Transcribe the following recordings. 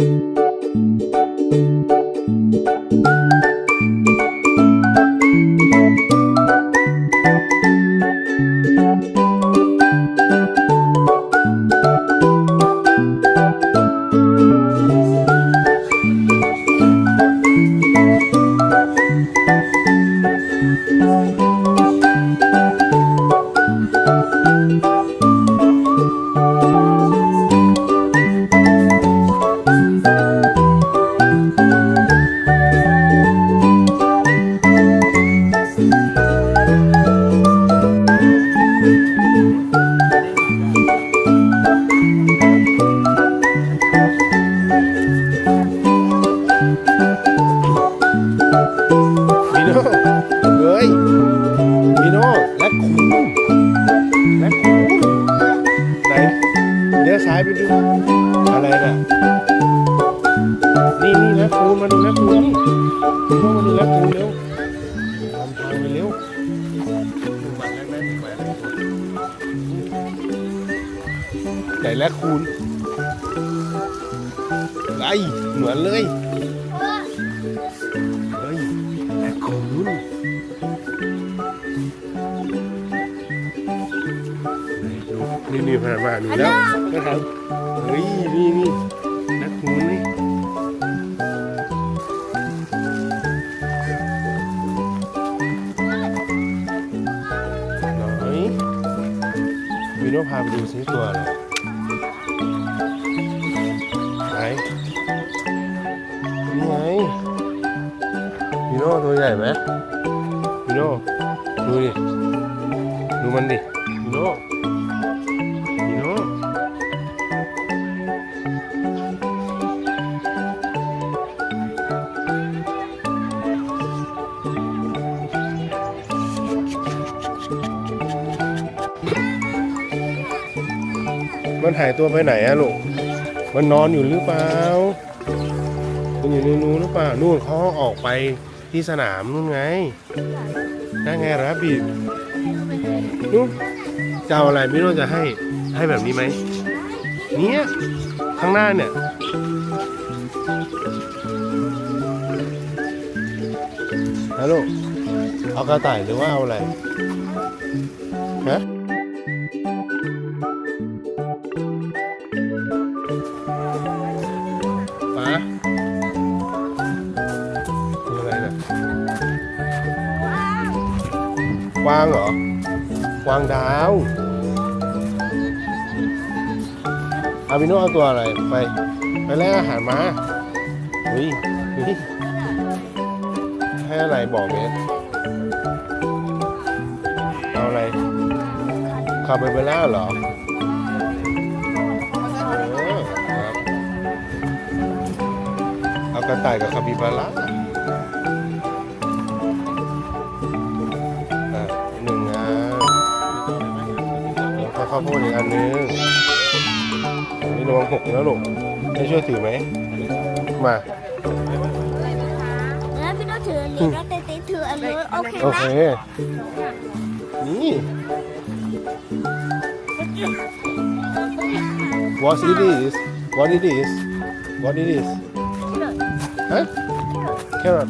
มิ และคูนและคูนไหนเดี๋ยวซ้ายไปดู อะไรน่ะ นี่นี่และคูนมาดูและคูนนี่มิโน่มาดูและคูนเร็วทำทางไปเร็วดูมันแรกๆถึงมาแล้วไหนและคูนไอเหมือนเลย นี่นี่ผ่านมาหนูแล้วก็ทำเฮ้ยนี่นี่นักคุณนี่ไหนวิโนพาไปดูซิตัวอะไรไหนนี่ไงพีโน่ตัวใหญ่ไหมพีโน่ดูดิ ดูมันดิ มันหายตัวไปไหนอะลูก มันนอนอยู่หรือเปล่า มันอยู่ในนู้นหรือเปล่า นู่นเขาออกไปที่สนามนู่นไงนั่นไงรับบีดนู่นจะเอาอะไรไม่รู้จะให้ ให้แบบนี้ไหม เนี่ยข้างหน้าเนี่ยฮัลโหลเอากระต่ายหรือว่าเอาอะไร ฮะางเหรอกวางดาวอาบิโนเอาตัวอะไรไปไปแลกอาหารมาเฮ้ยเฮ้ยให้อะไรบอกเมสเอาอะไรคาเบเบล่าเหรอเออครับเอากระต่ายกับคาบิบาร่า ข้าวโพดอีกอันนึงนี่ระวังหกนะลูกให้ช่วยถือไหม มาแล้วพี่ต้องถืออันนี้แล้วเต้นถืออันนู้นโอเคโอไหมเคนี่ What it is What it is What it is ฮะ Carrot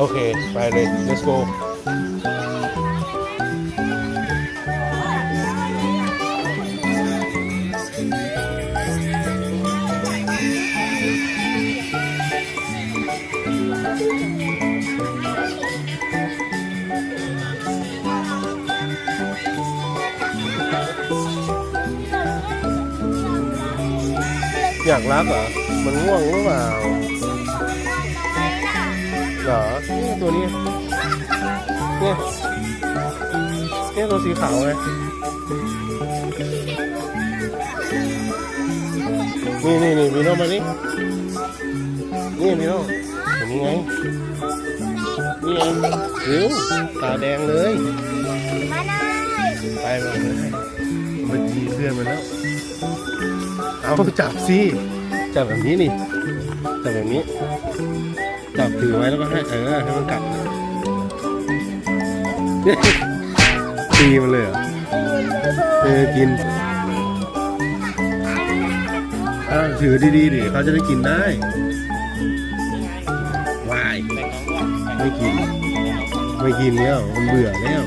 คนเดียวโอเคไปเลย let's go อยากรับเห เนี่ยตัวนี้ เนี่ย เนี่ยตัวสีขาวไงนี่นี่นี่มีโน่มานี่นี่มีโน่เห็นนี่ไงนี่ไงเร็วตาแดงเลย มาเลยไปมาเลยมันจีเพื่อนมันแล้ว เอาจับสิ จับแบบนี้นี่จับแบบนี้ จับถือไว้แล้วก็ให้เออให้มันกัดตีมันเลยเหรอเออกินอ่าถือดีๆดิเขาจะได้กินได้วายไม่กิน ไม่กินแล้วมันเบื่อแล้ว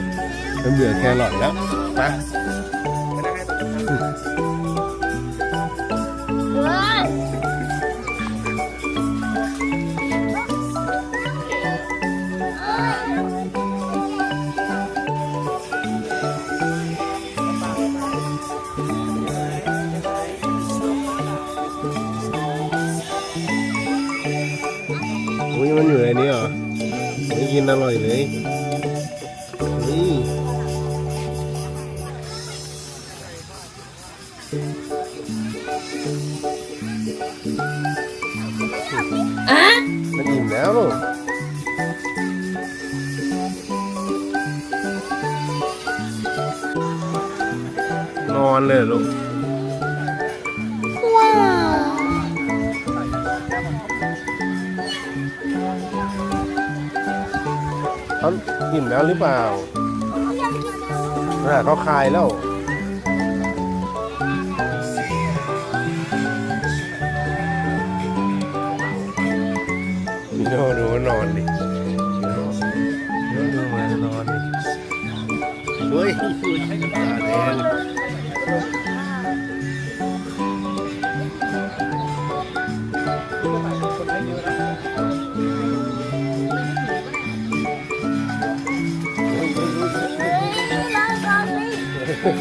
มันเบื่อแครอทแล้วไป มันอิ่มแล้วลูกนอนเลยเหรอลูกว้าวเขาอิ่มแล้วหรือเปล่าอ่าเขาคลายแล้ว นี้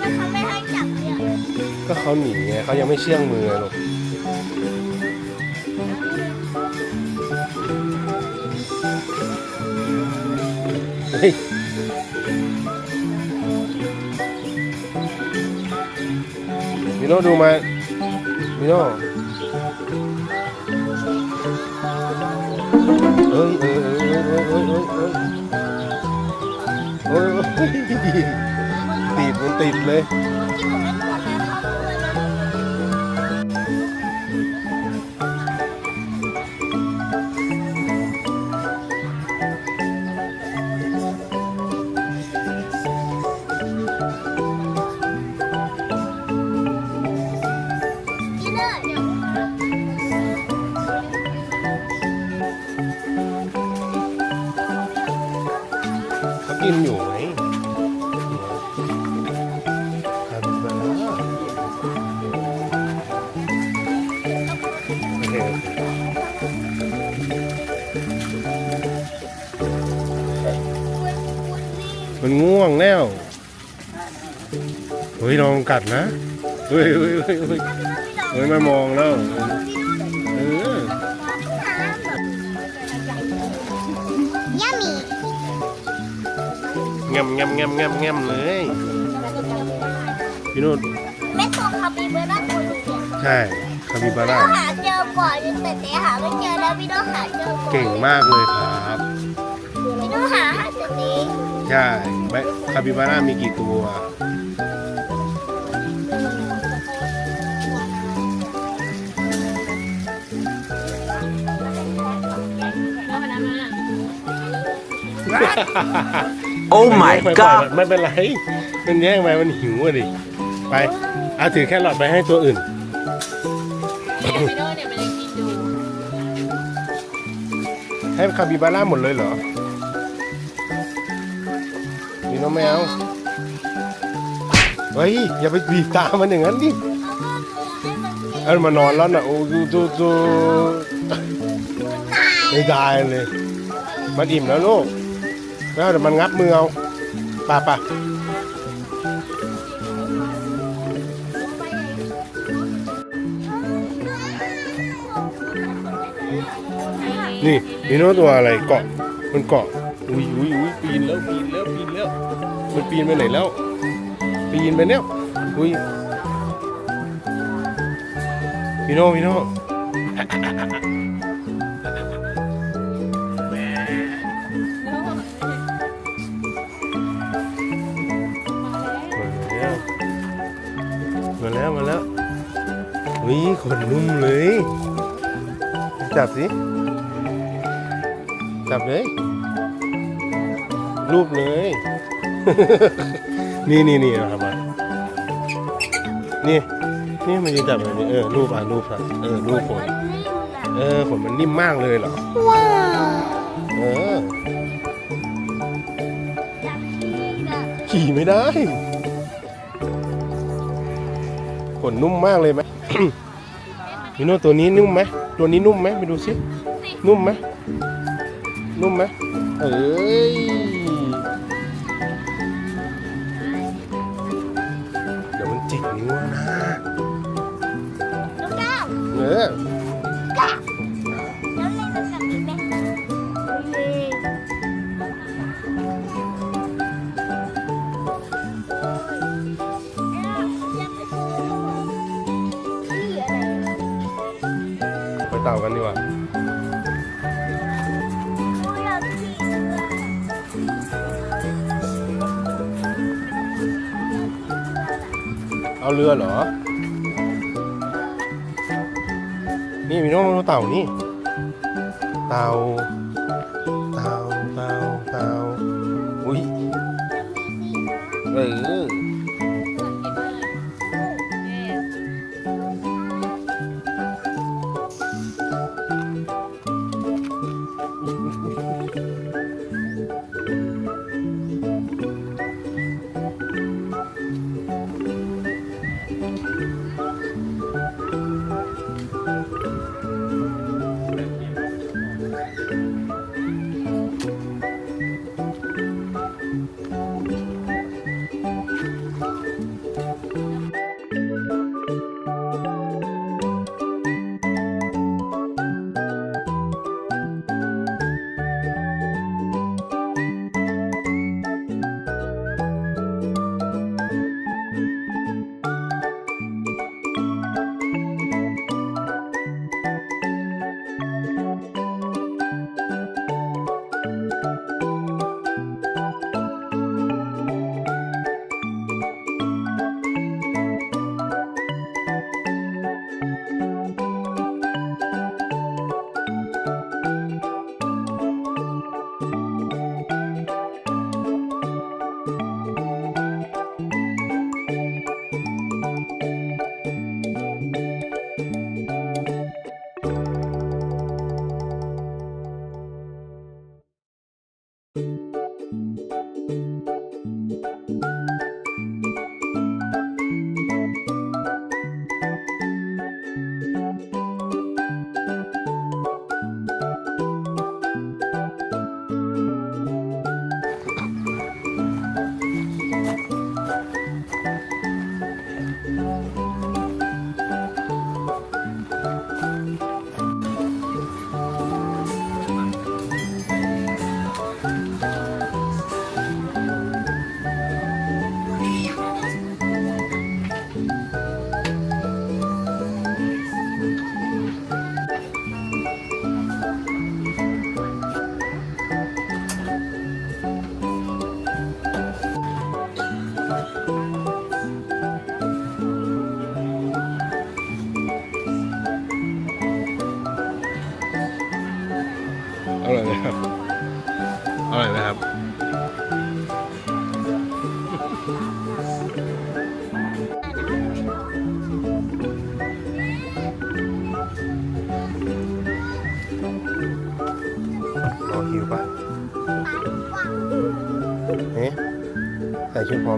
แล้วเขาไม่ให้จับเนี่ยก็เขาหนีไงเขายังไม่เชื่องมือลูกเฮ้ยมิโน่ดูมามิโน่ ตีดมันติดเลย งกัดนะเฮ้ยเฮ้ยเฮ้ยเฮ้ยเฮ้ยมามองแล้วเออยามีงำงำงำงำงำเลยพี่นุ่นแม่ส่งคาปิเบอร่าตัวลูกเดียวใช่คาบิบาร่าเราหาเจอก่อนแต่เต๋หาไม่เจอแล้วพี่ต้องหาเจอก่อนเก่งมากเลยครับ พี่ต้องหาให้เสร็จนี้ใช่ไม่คาบิบาร่ามีกี่ตัว Oh my ไม่ปล่อย god ไม่เป็นไร มันแย่งไปมันหิวอะดิ ไป เอาถือแค่หลอดไปให้ตัวอื่นไม่ได้เนี่ยมันยังกินอยู่ให้คาบิบาร่าหมดเลยเหรอมีน้องแมว เฮ้ย อย่าไปบีบตามันอย่างนั้นดิ เอ้ยมานอนแล้วนะโอ้ดูดูดูไม่ได้เลย มันอิ่มแล้วลูก แล้วเดี๋ยวมันงับมือเอาป่ะป่ะนี่นี่น้ตัวอะไรเกาะ มันเกาะ อุ้ยอุ้ยอุ้ยปีนแล้วปีนแล้วปีนแล้ว มันปีนไปไหนแล้ว ปีนไปเนี่ยอุ้ยพี่โน่พี่โน่ ขนนุ่มเลย จับสิ จับเลย รูปเลย นี่นี่นี่นะครับมานี่ นี่มันจะจับแบบนี้ เออ รูปอะ รูปอะ เออ รูปขนเออขนมันนิ่มมากเลยเหรอ ว้าว เออจับที่กับขี่ไม่ได้ขนนุ่มมากเลยไหม พี่โน่ตัวนี้นุ่มไหมตัวนี้นุ่มไหมไปดูสินุ่มไหมนุ่มไหมเอ้ย เต่ากันดีกว่าเอเอาเรือเหรอ นี่มีน้องเต่านี่ เต่า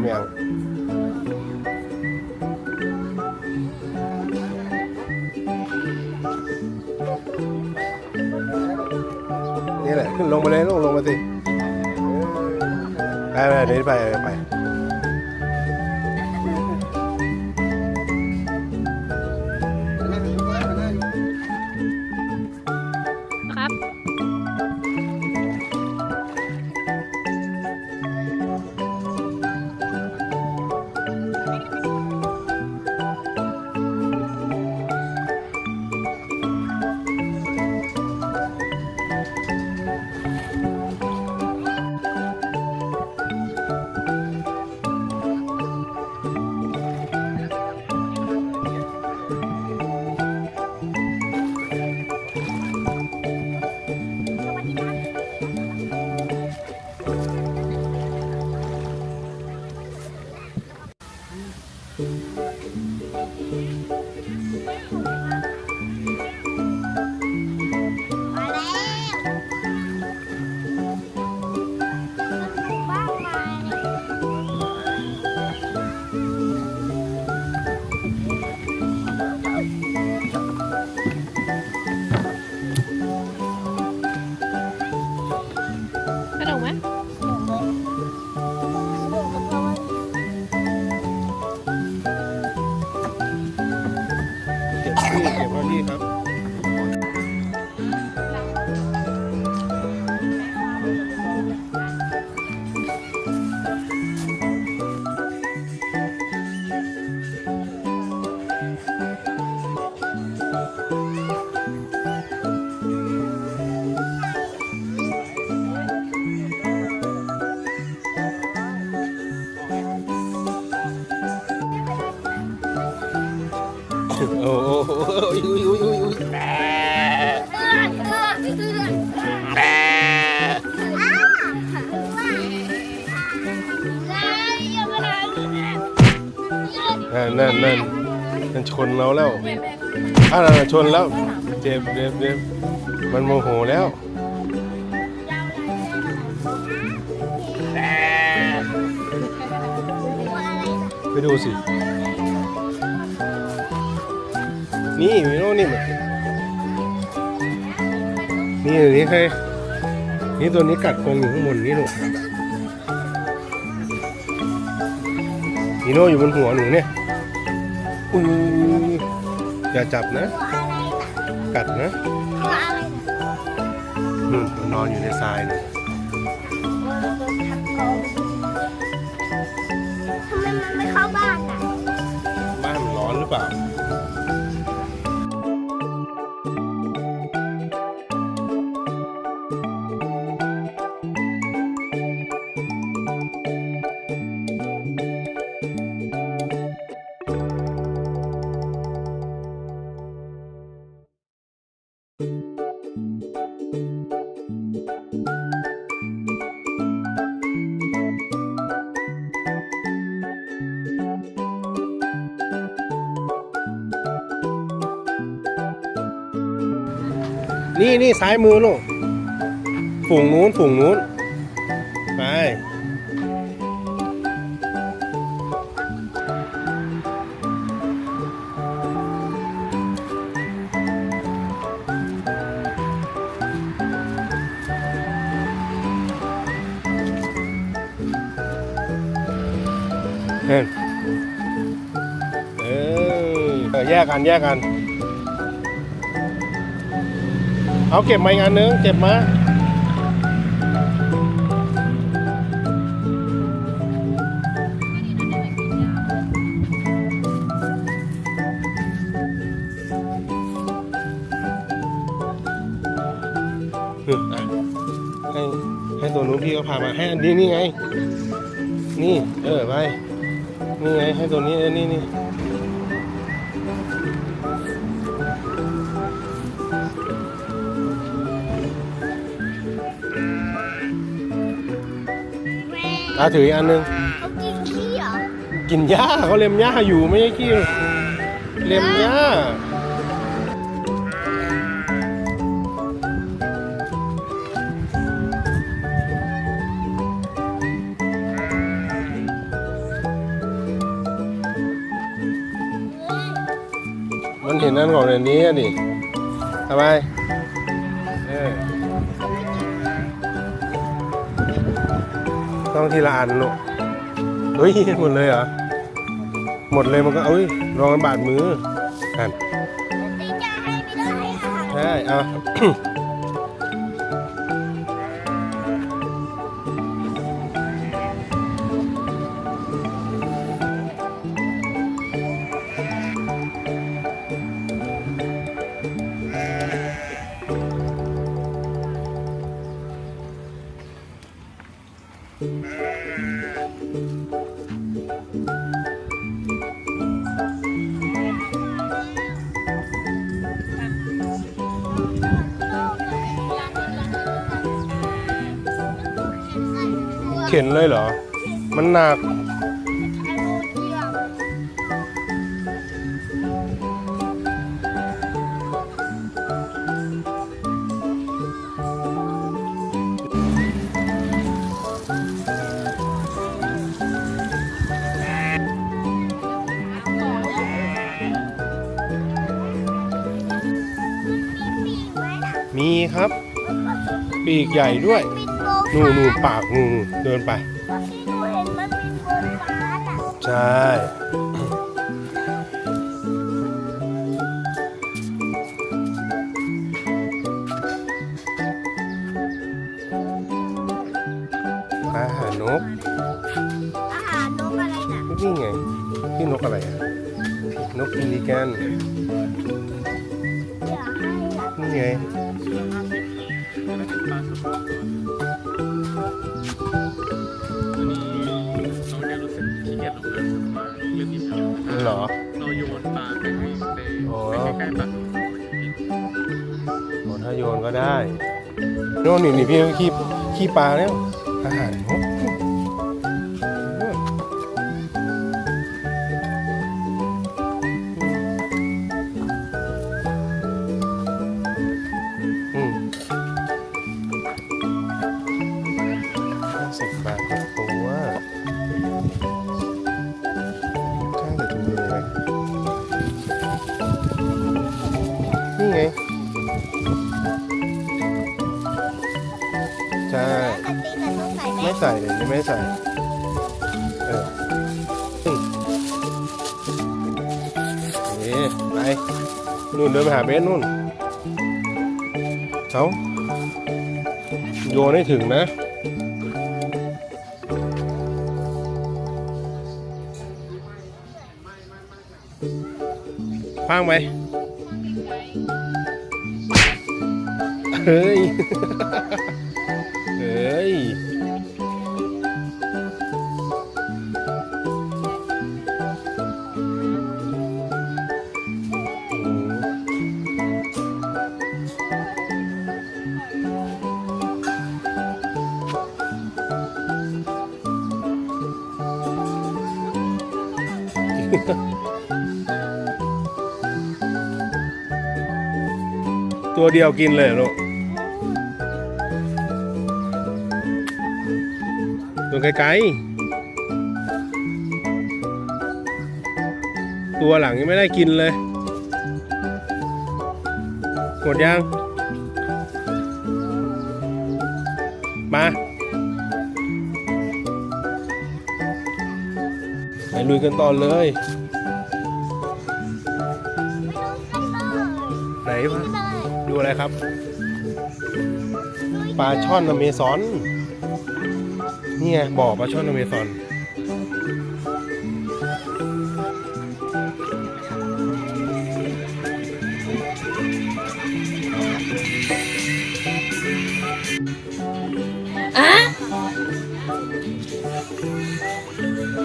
ใโอ้โหอุ้ยอุ้ยอุ้ยอุ้ยอุ้ยแปะแปะนั่นนั่นนั่นมันชนเราแล้วอ่าชนแล้วเจ็บเจ็บเจ็บมันโมโหแล้วไปดูสิ นี่มีโน่นนี่มันนี่ตัวนี้ใครนี่ตัวนี้กัดกรงอยู่ข้างบนนี่ลูกมีโน่อยู่บนหัวหนูเนี่ยอุ้ยอย่าจับนะ กัดนะนู่นมันนอนอยู่ในทรายนี่ทำไมมันไม่เข้าบ้านอะ บ้านมันร้อนหรือเปล่า นี่ซ้ายมือลูกฝูงนู้นฝูงนู้น ไปเฮ้ยเออเออแยกกันแยกกัน เอาเก็บมาอีกอันนึงเก็บมาอืมอะให้ให้ตัวนู้นพี่ก็พามาให้อันนี้นี่ไง นี่ เออไปนี่ไงให้ตัวนี้เออนี่นี่ อะถืออีกอันนึง เขากินขี้เหรอกินหญ้าเขาเล็มหญ้าอยู่ไม่ใช่ขี้เล็มหญ้ามันเห็นนั่นก่อนแบบนี้อะดิทำไม ต้องทีละอันลูกเฮ้ยหมดเลยเหรอ หมดเลยมันก็เอ้ยรองกันบาดมือกันตีจะให้ไม่ได้ค่ะใช่เอา ข็นเลยเหรอ มันหนัก มีครับ ปีกใหญ่ด้วย นโบนู่นนู่นปากนู่นนู่นเดินไปที่หนูเห็นมันบินบนฟ้าน่ะใช่ โน่นนี่นี่พี่ขี้ขี้ปลาแล้วอาหาร เดินไปหาเบสนู่นเขาโยนให้ถึงนะ คว้างไป เฮ้ย เดียวกินเลยลูกตัวไกลๆ ตัวหลังยังไม่ได้กินเลย หมดยัง มาไปลุยกันต่อเลย ไหนวะ ดูอะไรครับ ปลาช่อนอเมซอนนี่ไงบ่อปลาช่อนอเมซอน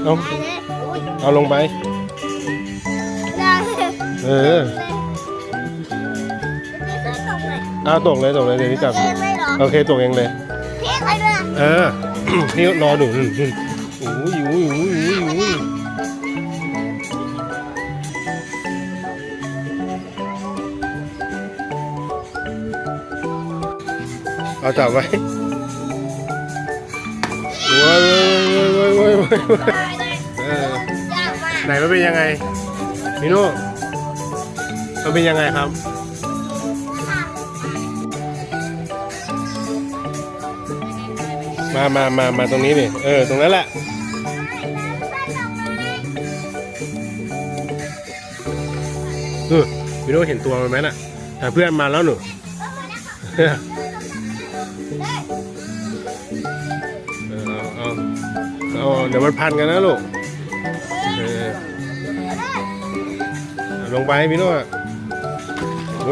เอาเอาลงไปได้เออ อาตกเลยตกเลยเดี๋ยวนี้จับเองเลยเหรอโอเคตกเองเลย พี่ใครด้วยเออ พี่รอดูนู่นนู่นโอ้ยโอ้ยโอ้ยโอ้ยโอ้ยเอาจับไว้โอ้ยโอ้ยโอ้ยโอ้ยโอ้ยโอ้ยเออยากมากไหนมันเป็นยังไงมิโน่มันเป็นยังไงครับ มามามามาตรงนี้ดิเออ ตรงนั้นแหละ เออมิโน่เห็นตัวมันไหมน่ะแต่เพื่อนมาแล้วหนูเออเอาเอาเอาเดี๋ยวมันพันกันนะลูกเออลงไปพี่โน่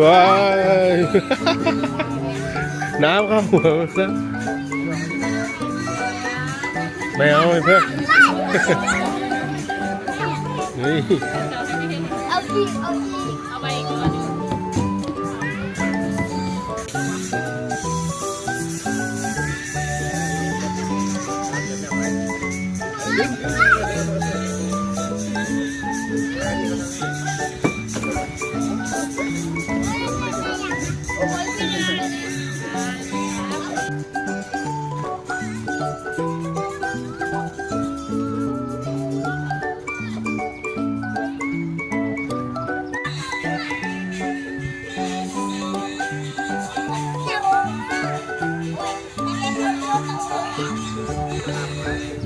ว้ายน้ำเข้าหัวมันซะ ไม่เอาเพื่อนนี่เอาอีกเอา 哎。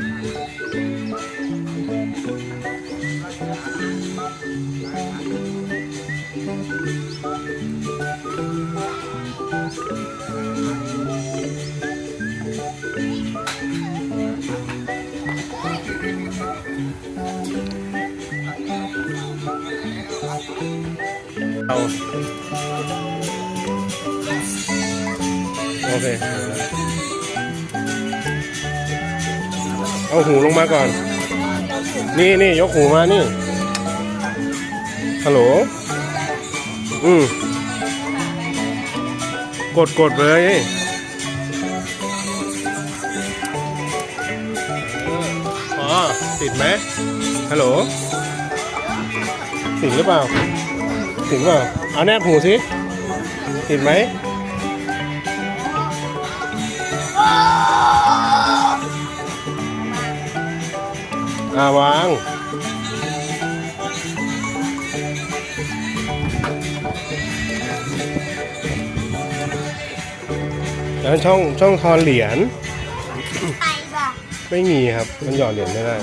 เอาหูลงมาก่อน นี่นี่ยกหูมานี่ฮัลโหลอืมกดกดเลยอ๋อติดไหมฮัลโหลติดหรือเปล่าติดเปล่าเอาแนบหูสิติดไหม อ่าวาง แล้วช่องช่องทอนเหรียญ ไปบ่ไม่มีครับ มันหยอดเหรียญไม่ได้